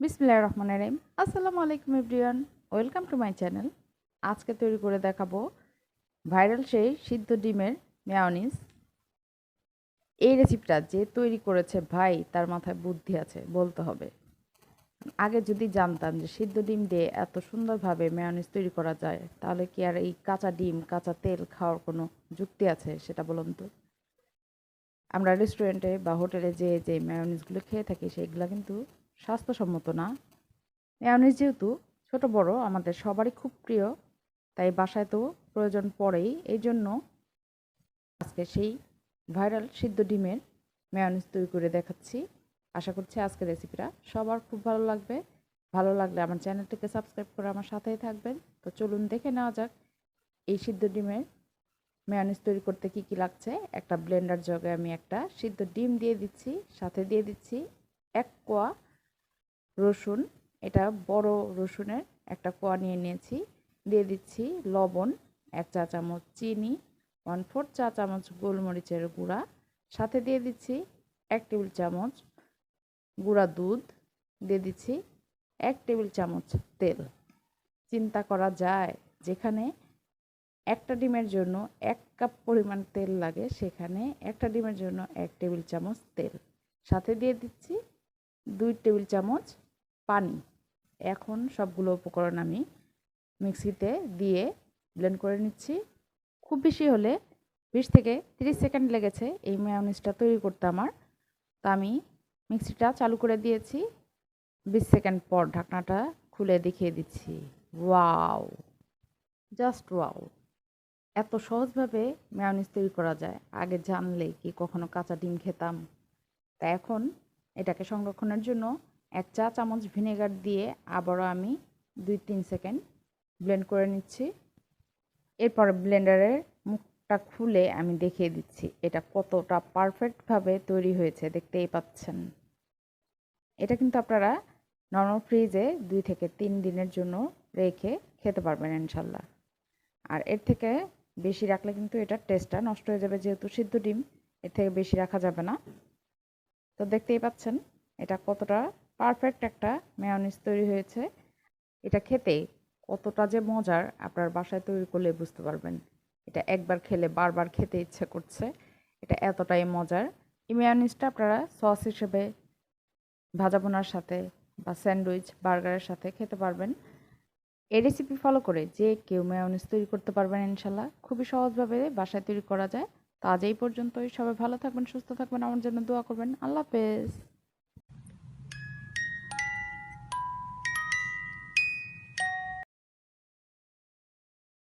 বিসমিল্লাহির রহমানির রহিম। আসসালামু আলাইকুম everyone, welcome to my channel. আজকে তৈরি করে দেখাবো ভাইরাল সেই সিদ্ধ ডিমের মেয়নিজ। এই রেসিপিটা যে তৈরি করেছে ভাই, তার মাথায় বুদ্ধি আছে, বলতে হবে। আগে যদি জানতাম যে সিদ্ধ ডিম দিয়ে এত সুন্দরভাবে মেয়নিজ তৈরি করা যায়, তাহলে কি আর এই কাঁচা ডিম, কাঁচা তেল খাওয়ার কোনো যুক্তি আছে, সেটা বলুন তো? আমরা রেস্টুরেন্টে বা হোটেলে যে যে মেয়নিজগুলো খেয়ে থাকি, সেইগুলো কিন্তু স্বাস্থ্যসম্মত না। মেয়নিজ যেহেতু ছোট বড়, আমাদের সবারই খুব প্রিয়, তাই বাসায় তো প্রয়োজন পড়েই। এই জন্য আজকে সেই ভাইরাল সিদ্ধ ডিমের মেয়নিজ তৈরি করে দেখাচ্ছি। আশা করছি আজকের রেসিপিটা সবার খুব ভালো লাগবে। ভালো লাগলে আমার চ্যানেলটিকে সাবস্ক্রাইব করে আমার সাথেই থাকবেন। তো চলুন দেখে নেওয়া যাক এই সিদ্ধ ডিমের মেয়নিজ তৈরি করতে কি কি লাগছে। একটা ব্লেন্ডার জগে আমি একটা সিদ্ধ ডিম দিয়ে দিচ্ছি, সাথে দিয়ে দিচ্ছি এক কোয়া রসুন, এটা বড় রসুনের একটা কোয়া নিয়ে নিয়েছি। দিয়ে দিচ্ছি লবণ, এক চা চামচ চিনি ওয়ান ফোর চা চামচ গোলমরিচের গুঁড়া। সাথে দিয়ে দিচ্ছি এক টেবিল চামচ গুঁড়া দুধ। দিয়ে দিচ্ছি এক টেবিল চামচ তেল। চিন্তা করা যায়, যেখানে একটা ডিমের জন্য এক কাপ পরিমাণ তেল লাগে, সেখানে একটা ডিমের জন্য এক টেবিল চামচ তেল। সাথে দিয়ে দিচ্ছি দুই টেবিল চামচ পানি। এখন সবগুলো উপকরণ আমি মিক্সিতে দিয়ে ব্লেন্ড করে নিচ্ছি। খুব বেশি হলে বিশ থেকে তিরিশ সেকেন্ড লেগেছে এই মেয়নিজটা তৈরি করতে আমার। তা আমি মিক্সিটা চালু করে দিয়েছি। বিশ সেকেন্ড পর ঢাকনাটা খুলে দেখিয়ে দিচ্ছি। ওয়াও! Just wow! এত সহজভাবে মেয়নিজ তৈরি করা যায়। আগে জানলে কি কখনো কাঁচা ডিম খেতাম। তা এখন এটাকে সংরক্ষণের জন্য এক চা চামচ ভিনেগার দিয়ে আবারও আমি দুই তিন সেকেন্ড ব্লেন্ড করে নিচ্ছি। এরপর ব্লেন্ডারের মুখটা খুলে আমি দেখিয়ে দিচ্ছি এটা কতটা পারফেক্টভাবে তৈরি হয়েছে, দেখতেই পাচ্ছেন। এটা কিন্তু আপনারা নর্মাল ফ্রিজে দুই থেকে তিন দিনের জন্য রেখে খেতে পারবেন ইনশাল্লাহ। আর এর থেকে বেশি রাখলে কিন্তু এটার টেস্টটা নষ্ট হয়ে যাবে, যেহেতু সিদ্ধ ডিম, এর থেকে বেশি রাখা যাবে না। তো দেখতেই পাচ্ছেন এটা কতটা পারফেক্ট একটা মেয়নিজ তৈরি হয়েছে। এটা খেতে কতটা যে মজার, আপনার বাসায় তৈরি করলে বুঝতে পারবেন। এটা একবার খেলে বারবার খেতে ইচ্ছে করছে। এটা এতটাই মজার। এই মেয়নিজটা আপনারা সস হিসেবে ভাজা বোনার সাথে বা স্যান্ডউইচ বার্গারের সাথে খেতে পারবেন। এই রেসিপি ফলো করে যে কেউ মেয়নিজ তৈরি করতে পারবেন ইনশাল্লাহ। খুবই সহজভাবে বাসায় তৈরি করা যায়। তো আজ এই পর্যন্তই। সবাই ভালো থাকবেন, সুস্থ থাকবেন। আমার জন্য দোয়া করবেন। আল্লাহ হাফেজ।